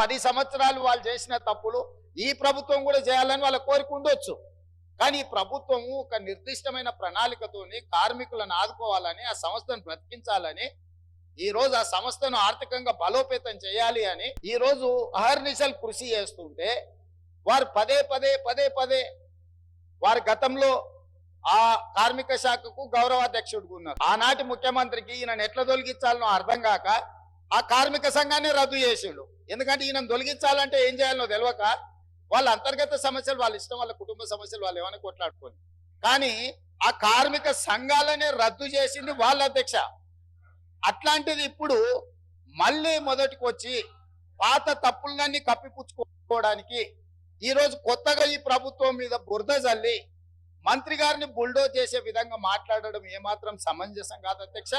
పది సంవత్సరాలు వాళ్ళు చేసిన తప్పులు ఈ ప్రభుత్వం కూడా చేయాలని వాళ్ళ కోరిక ఉండొచ్చు. కానీ ఈ ప్రభుత్వం ఒక నిర్దిష్టమైన ప్రణాళికతోని కార్మికులను ఆదుకోవాలని ఆ సంస్థను బ్రతికించాలని ఈ రోజు ఆ సంస్థను ఆర్థికంగా బలోపేతం చేయాలి అని ఈ రోజు అహర్నిశలు కృషి చేస్తుంటే వారు పదే పదే పదే పదే వారి గతంలో ఆ కార్మిక శాఖకు గౌరవాధ్యక్షుడు ఉన్నారు. ఆనాటి ముఖ్యమంత్రికి ఈయన ఎట్లా తొలగించాలనో అర్థం కాక ఆ కార్మిక సంఘాన్ని రద్దు చేసిండు. ఎందుకంటే ఈయన తొలగించాలంటే ఏం చేయాలనో తెలియక వాళ్ళ అంతర్గత సమస్యలు వాళ్ళ ఇష్టం వాళ్ళ కుటుంబ సమస్యలు వాళ్ళు ఏమైనా కొట్లాడుకోండి కానీ ఆ కార్మిక సంఘాలనే రద్దు చేసింది వాళ్ళ అధ్యక్ష. అట్లాంటిది ఇప్పుడు మళ్ళీ మొదటికి వచ్చి పాత తప్పులన్నీ కప్పిపుచ్చుకోవడానికి ఈ రోజు కొత్తగా ఈ ప్రభుత్వం మీద బురద జల్లి మంత్రి గారిని బుల్డో చేసే విధంగా మాట్లాడడం ఏమాత్రం సమంజసం కాదు అధ్యక్ష.